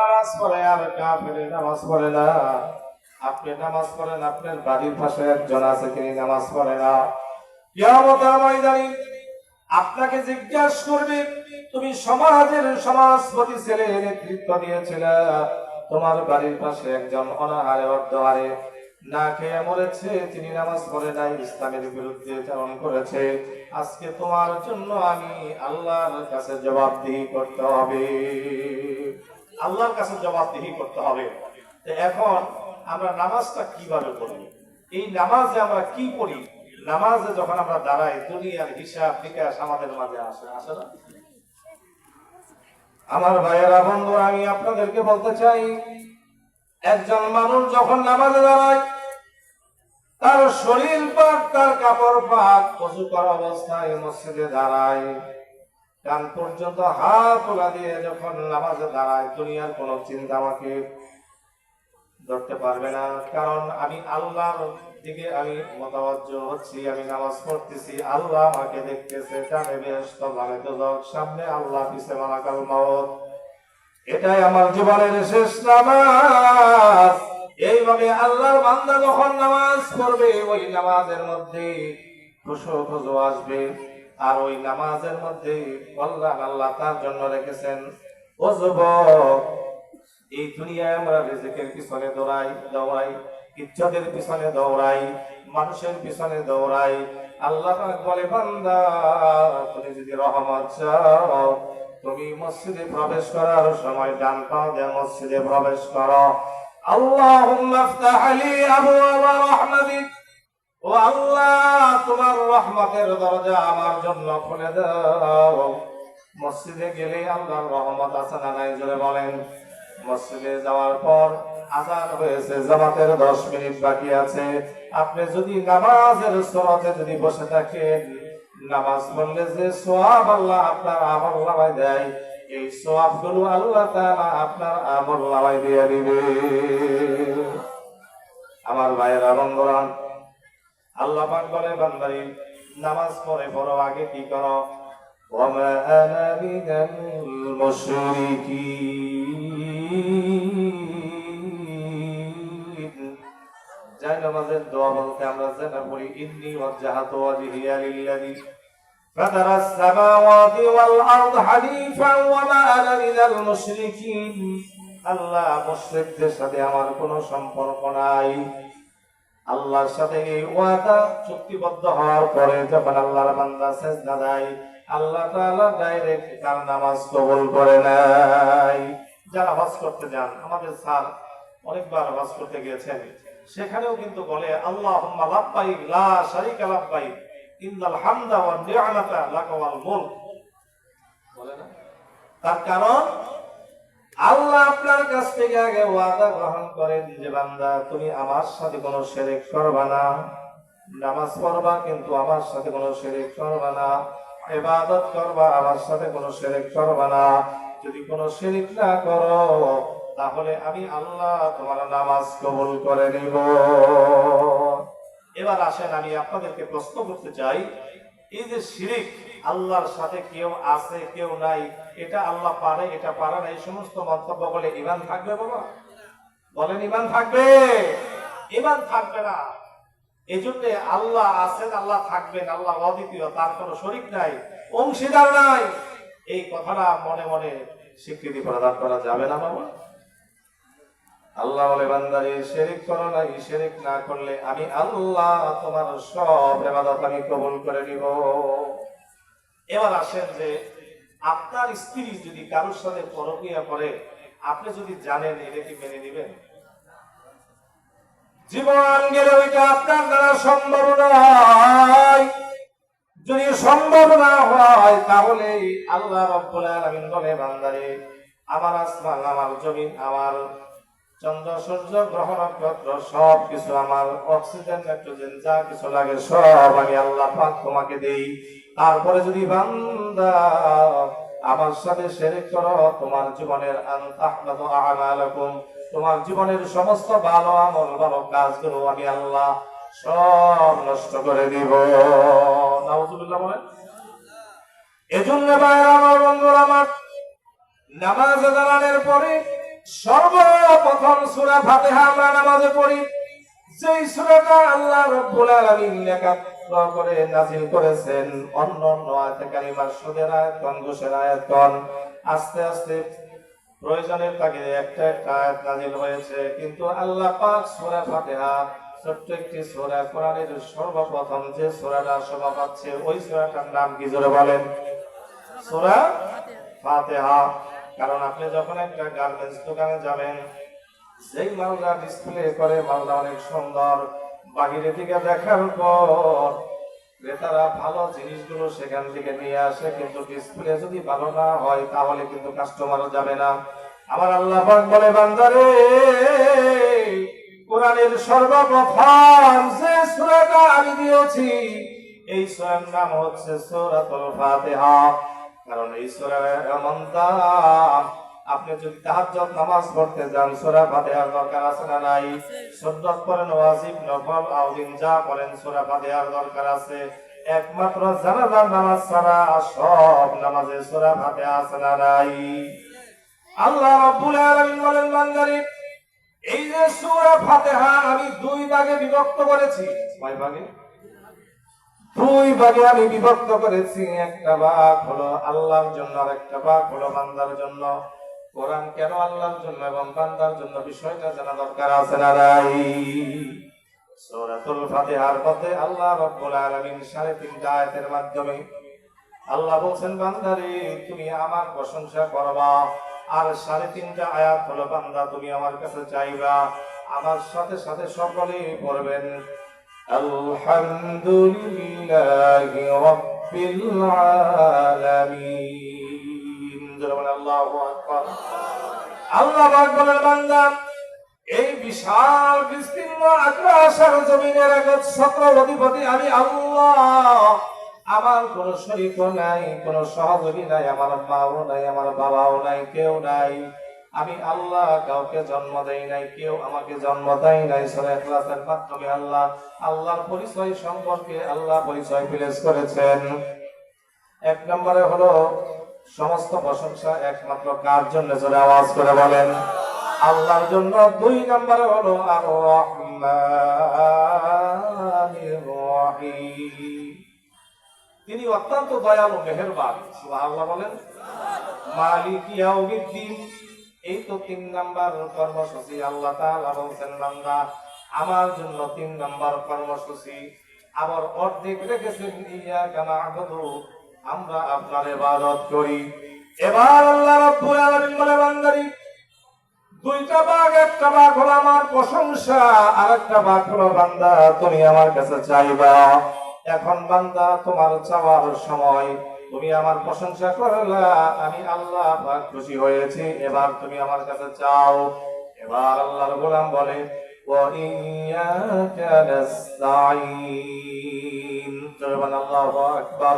নামাজ পড়ে, আর কাফেরে নামাজ পড়ে না। আপনি নামাজ পড়েন, আপনার বাড়ির পাশে একজন আছে, তিনি নামাজ পড়ে না। কিয়ামতের ময়দানে আপনাকে জিজ্ঞাসা করবে, তুমি সমাজের সমাজপতি ছেলে, নেতৃত্ব দিয়েছিলে? তোমার বাড়ির পাশে একজন অনাহারে অর্ধহারে না খেয়ে মরেছে, তিনি নামাজ পড়ে নাই, ইসলামের বিরুদ্ধে চারণ করেছে। আজকে তোমার জন্য আমি আল্লাহর কাছে জবাবদিহি করতে হবে। আল্লাহর কাছে জবাবদিহি করতে হবে। এখন আমরা নামাজটা কীভাবে পড়ি? এই নামাজে আমরা কি পড়ি? নামাজে যখন আমরা দাঁড়াই, দুনিয়ার হিসাব নিকাশ আমাদের মাঝে আসে আসে না? আমার ভাইয়েরা বন্ধু আমি আপনাদেরকে বলতে চাই, একজন মানুষ যখন নামাজে দাঁড়ায়, তার শরীর পাক, তার কাপড় পাক কচু করা অবস্থায় মসজিদে দাঁড়ায়। কান পর্যন্ত হাত তোলা দিয়ে যখন নামাজে দাঁড়ায়, দুনিয়ার কোনো চিন্তা আমাকে ধরতে পারবে না। কারণ আমি আল্লাহর দিকে আমি মতাবজ্জ হচ্ছি, আমি নামাজ পড়তেছি, আল্লাহ আমাকে দেখতেছে ডানে বেহেশত বামে দোজখ সামনে আল্লাহ পিছে মালাকাল মাউত এটাই আমার জীবনের শেষ নামাজ। এইভাবে আল্লাহর বান্দা যখন নামাজ পড়বে, ওই নামাজের মধ্যে খুশু খুশু আসবে। আর ওই নামাজের মধ্যে কল্যাণ আল্লাহ তার জন্য রেখেছেন এই দুনিয়ায় আমরা রিজিকের পিছনে দৌড়াই দৌড়াই, ইজ্জতের পিছনে দৌড়াই, মানুষের পিছনে দৌড়াই। আল্লাহ বলে, বান্দা, তুমি যদি রহমত চাও, তুমি মসজিদে প্রবেশ করার সময় ডান পাও দিয়ে মসজিদে প্রবেশ করো। আল্লাহুম্মা ইফতাহ লি আবওয়াবা রাহমাতিক ও আল্লাহ, তোমার রহমতের দরজা আমার জন্য খুলে দাও। মসজিদে গেলে আল্লাহর রহমত আছে না নাই, জোরে বলেন। মসজিদে যাওয়ার পর আজান হয়েছে, জামাতের দশ মিনিট বাকি আছে। আপনি যদি নামাজের সরতে যদি বসে থাকেন, নামাজ পড়লে যে সোয়াব আল্লাহ আপনার আমল নামায় দেয়, এই সোয়াবগুলো আল্লাহ তাআলা আপনার আমল নামায় দিয়ে দিবে। আমার ভাইয়েরা, বন্ধুরা আল্লাহ পাক বলে বান্দারি নামাজ পড়ে পড়ো আগে কি করো ওয়া আনা মিনাল মুশরিকিন যাই নামাজের দোয়া বলতে আমরা যেটা পড়ি ইন্নি ওয়াজহাতু ওয়াজহিয়া লিল্লাযী فطر السماوات والأرض حنيفا وما أنا من المشركين আল্লাহ মুশরিকদের সাথে আমার কোনো সম্পর্ক নাই আল্লাহর সাথে এই ওয়াদা চুক্তিবদ্ধ হওয়ার পরে যখন আল্লাহর বান্দা সেজদা দেয়, আল্লাহ তাআলা ডাইরেক্ট তার নামাজ কবুল করে নাই যারা হজ করতে যান, আমাদের স্যার অনেকবার হজ করতে গিয়েছেন, সেখানেও কিন্তু বলে, আল্লাহুম্মা লাব্বাইক লা শারীকা লাব্বাইক, ইন্নাল হামদা ওয়ান নি'মাতা লাকা ওয়াল মুলক। বলে না? তার কারণ আল্লাহ আপনার কাছ থেকে আগে ওয়াদা গ্রহণ করেন যে বান্দা, তুমি আমার সাথে কোনো শিরক করবা না। নামাজ পড়বা, কিন্তু আমার সাথে কোনো শিরক করবা না। ইবাদত করবা, আমার সাথে কোনো শিরক করবা না। যদি কোনো শিরক না করো, তাহলে আমি আল্লাহ তোমার নামাজ কবুল করে নিব। এবার আসেন, আমি আপনাদেরকে প্রশ্ন করতে চাই, এই যে শিরিক আল্লাহর সাথে কেউ আছে, কেউ নাই, এটা আল্লাহ পারে, এটা পারে না, এই সমস্ত মন্তব্য বলে ইমান থাকবে বাবা? বলেন ইমান থাকবে? ইমান থাকবে না। এই জন্য আল্লাহ আছেন, আল্লাহ থাকবেন, আল্লাহ অদ্বিতীয়, তার কোনো শরিক নাই, অংশীদার নাই। এই কথাটা মনে মনে স্বীকৃতি প্রদান করা যাবে না বাবা। আল্লাহ বলে, বান্দারে, শিরিক করো না শিরিক না করলে আমি আল্লাহ তোমার সব ইবাদত আমি কবুল করে নিব। এবার আসেন যে আপনার স্ত্রী যদি কারোর সাথে পরকিয়া করে, আপনি যদি জানেন এটা কি মেনে নেবেন? জীবন গেলে ওইটা আপনার দ্বারা সম্ভব নয়। যদি সম্ভব না হয় তাহলে আল্লাহ রব্বুল আলামিন বলে, বান্দারে, আমার আসমান, আমার জমিন, আমার চন্দ্র, সূর্য, গ্রহ, নক্ষত্র সব কিছু আমার, অক্সিজেন, নাইট্রোজেন, যা কিছু লাগে সব আমি আল্লাহ পাক তোমাকে দেই। তারপরে যদি বান্দা আমার সাথে শেরিক করো, তোমার জীবনের তোমার জীবনের সমস্ত ভালো আমল ভালো কাজগুলো আমি আল্লাহ সব নষ্ট করে দিব। নাউজুবিল্লাহ এজন্য আমার আমার, নামাজ দাঁড়ানোর পরে সর্বপ্রথম সূরা ফাতিহা আমরা নামাজে পড়ি। যেই আল্লাহ রাব্বুল আলামিন একাত্র করে নাজিল করেছেন অন্য অন্য আয়াতে কারিমার সুদের আয়াতগণ ঘোষের আয়াতগণ আস্তে আস্তে প্রয়োজনের তাগিদে একটা একটা আয়াত নাজিল হয়েছে। কিন্তু আল্লাহ পাক সূরা ফাতিহা, ছোট্ট একটি সূরা কোরআনের সর্বপ্রথম যে সূরাটা শোভা পাচ্ছে, ওই সূরাটার নাম কি জোরে বলেন? সূরা ফাতিহা। কারণ আপনি যখন একটা গার্মেন্টস দোকানে যাবেন, যেই মালটা ডিসপ্লে করে, মালটা অনেক সুন্দর। বাহিরে থেকে দেখার পর ক্রেতারা ভালো জিনিসগুলো সেখান থেকে নিয়ে আসে, কিন্তু ডিসপ্লে যদি ভালো না হয়, তাহলে কিন্তু কাস্টমারও যাবে না। আমার আল্লাহ বলে, বান্দারে, কোরআনের সর্বপ্রথম যে সূরাটা আমি দিয়েছি, এই সূরার নাম হচ্ছে সূরাতুল ফাতিহা। কারণ এই সূরার এমন আপনি যদি তাহাজ্জুদ নামাজ পড়তে যান, সূরা ফাতিহার দরকার আছে না নাই? সুন্নাত ওয়াজিব, নফল আউদিন যা সূরা ফাতিহার দরকার আছে। একমাত্র জানাজার নামাজ ছাড়া সব নামাজে সূরা ফাতিহা আছে না নাই? আল্লাহ রাব্বুল আলামিন বলেন, বান্দারে, এই যে সূরা ফাতিহা আমি দুই ভাগে বিভক্ত করেছি। কয় ভাগে? দুই ভাগে আমি বিভক্ত করেছি। একটা ভাগ হলো আল্লাহর জন্য আর একটা ভাগ হলো বান্দার জন্য। কোরআন কেন আল্লাহর জন্য এবং বান্দার জন্য বিষয়টা জানা দরকার আছে না নাই? সূরাতুল ফাতিহার মধ্যে আল্লাহ রাব্বুল আলামিন সাড়ে তিনটা আয়াতের মাধ্যমে আল্লাহ বলছেন, বান্দারে, তুমি আমার প্রশংসা করবা। আর সাড়ে তিনটা আয়াত হলো, বান্দা, তুমি আমার কাছে চাইবা। আমার সাথে সাথে সকলেই পড়বেন। আলহামদুলিল্লাহি রাব্বিল আলামিন। বলেন এই বিশাল, বিস্তীর্ণ আকাশ আর জমিনের আগত সকল অধিপতি আমি আল্লাহ। আমার কোন শরীক নাই, কোন সহযোগী নাই, আমার মাও নাই, আমার বাবাও নাই, কেউ নাই। আমি আল্লাহ, কাউকে জন্ম দেই নাই, কেউ আমাকে জন্ম দেয় নাই সূরা ইখলাসের মাধ্যমে আল্লাহ, আল্লাহর পরিচয় সম্পর্কে আল্লাহ পরিচয় পেশ করেছেন। এক নম্বরে হলো সমস্ত প্রশংসা একমাত্র কার জন্য? জোরে আওয়াজ করে বলেন। আল্লাহর জন্য দুই নম্বরে হলো আর তিনি অত্যন্ত দয়ালু, মেহেরবান। সুবহানাল্লাহ বলেন। মালিক ইয়াউমিদ্দিন। এই তো তিন নাম্বার কর্মসূচি আল্লাহ তাআলা বলছেন, বান্দা, আমার জন্য তিন নাম্বার কর্মসূচি। আবার অর্ধেক রেখেছেন ইয়া কানা আমরা আপনার ইবাদত করি এবার আল্লাহ রাব্বুল আলামিন বলে বান্দারি দুইটা ভাগ একটা ভাগ হলো আমার প্রশংসা আর একটা ভাগ হলো বান্দা তুমি আমার কাছে চাইবা এখন বান্দা তোমার চাওয়ার সময় তুমি আমার প্রশংসা করলা আমি আল্লাহ পাক খুশি হয়েছি এবার তুমি আমার কাছে চাও এবার আল্লাহর গোলাম বলে وإياك نستعين জোরে আল্লাহু আকবার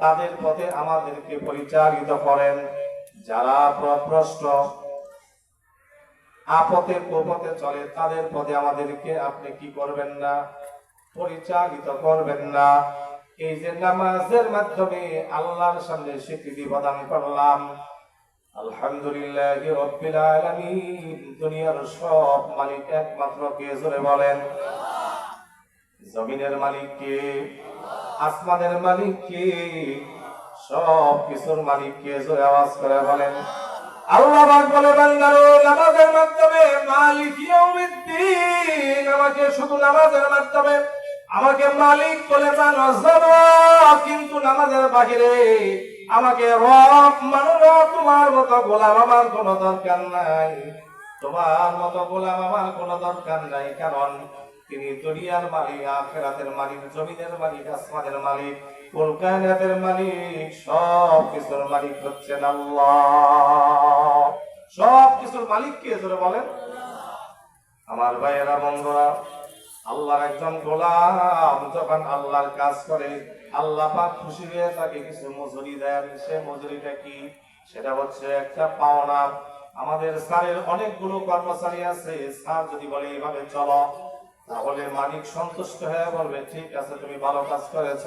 তাদের পথে আমাদেরকে পরিচালিত করেন যারা প্রভ্রষ্ট। আপথে কুপথে চলে, তাদের পথে আমাদেরকে আপনি কি করবেন না? পরিচালিত করবেন না। এই যে নামাজের মাধ্যমে আল্লাহর সামনে স্বীকৃতি প্রদান করলাম। আলহামদুলিল্লাহ দুনিয়ার সব মালিক একমাত্র কে? বলেন। জমিনের মালিক কে? আসমানের মালিক কে? সব কিছুর মালিক কে? জোরে আওয়াজ করে বলেন। আল্লাহ পাক বলে, বান্দারো, নামাজের মাধ্যমে মালিক ইয়াউমিদ্দিন। আমাকে শুধু নামাজের মাধ্যমে, আমাকে মালিক বলে যাব কিন্তু নামাজের বাহিরে আমাকে রব মানো তোমার মতো গোলাম আমার কোনো দরকার নাই। তোমার মতো গোলাম আমার কোনো দরকার নাই। কারণ তিনি দুনিয়ার মালিক, আখেরাতের মালিক, জমিনের মালিক, আসমানের মালিক কলকায়নাতের মালিক সব কিছুর মালিক হচ্ছেন আল্লাহ। সব কিছুর মালিক কে জোরে বলেন? আমার ভাইয়েরা, বন্ধুরা, আল্লাহর একজন গোলাম যখন আল্লাহর কাজ করে, আল্লাহ পাক খুশি হয়ে তাকে কিছু মজুরি দেন। সে মজুরিটা কি? সেটা হচ্ছে একটা পাওনা। আমাদের স্যারের অনেকগুলো কর্মচারী আছে, স্যার যদি বলে এইভাবে চলো তাহলে মালিক সন্তুষ্ট হয়ে বলবে, ঠিক আছে, তুমি ভালো কাজ করেছ।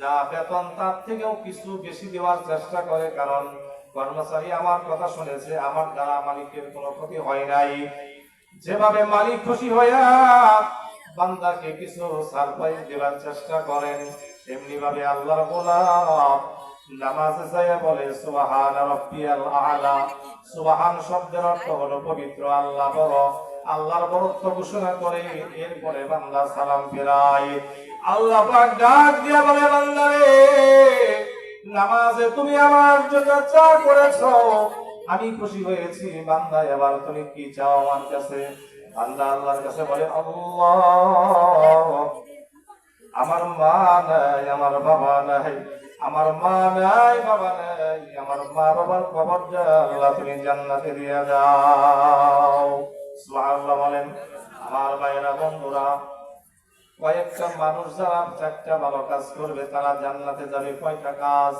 যা বেতন, তার থেকেও কিছু বেশি দেওয়ার চেষ্টা করে, কারণ কর্মচারী আমার কথা শুনেছে, আমার দ্বারা মালিকের কোনো ক্ষতি হয় নাই। যেভাবে মালিক খুশি হইয়া বান্দাকে কিছু সারপ্রাইজ দেওয়ার চেষ্টা করেন তেমনি ভাবে আল্লাহর গোলাম নামাজে বলে, সুবহান রাব্বিয়াল আ'লা। সুবহান শব্দের অর্থ হলো পবিত্র আল্লাহ বড়। আল্লাহর বরত্ব ঘোষণা করে, এরপরে বান্দা সালাম ফেরায়। আল্লাহ পাক ডাক দিয়া বলে, বান্দারে, নামাজে তুমি আমার জন্য চা করেছ, আমি খুশি হয়েছি। বান্দা, এবার তুমি কি চাও আমার কাছে? বান্দা আল্লাহর কাছে বলে, আল্লাহ, আমার মা নাই, আমার বাবা নাই, আমার মা নাই, বাবা নাই, আমার মা বাবার খবর আল্লাহ তুমি জান্নাতে দিয়ে যাও বলেন, আমার ভাইরা বন্ধুরা, কয়েকটা মানুষ যারা চারটা ভালো কাজ করবে, তারা জান্নাতে যাবে কয়টা কাজ?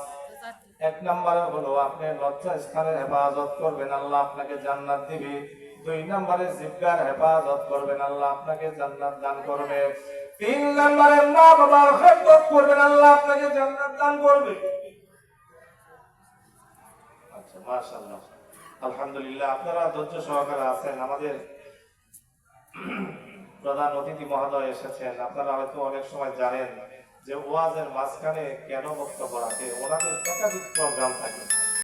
এক নম্বরে হলো, আপনি লজ্জা স্থানের হেফাজত করবেন, আল্লাহ আপনাকে জান্নাত দিবে। দুই নম্বরে, জিব্বার হেফাজত করবেন, আল্লাহ আপনাকে জান্নাত দান করবে। তিন নম্বরে মা বাবার খেদমত করবেন, আল্লাহ আপনাকে জান্নাত দান করবে। আচ্ছা মাশাআল্লাহ। আলহামদুলিল্লাহ, আপনারা ধৈর্য সহকারে আছেন, আমাদের প্রধান অতিথি মহোদয় এসেছেন, আপনারা হয়তো অনেক সময় জানেন যে ওয়াজের মাঝখানে কেন বক্তব্য রাখে, ওনাদের একাধিক প্রোগ্রাম থাকে।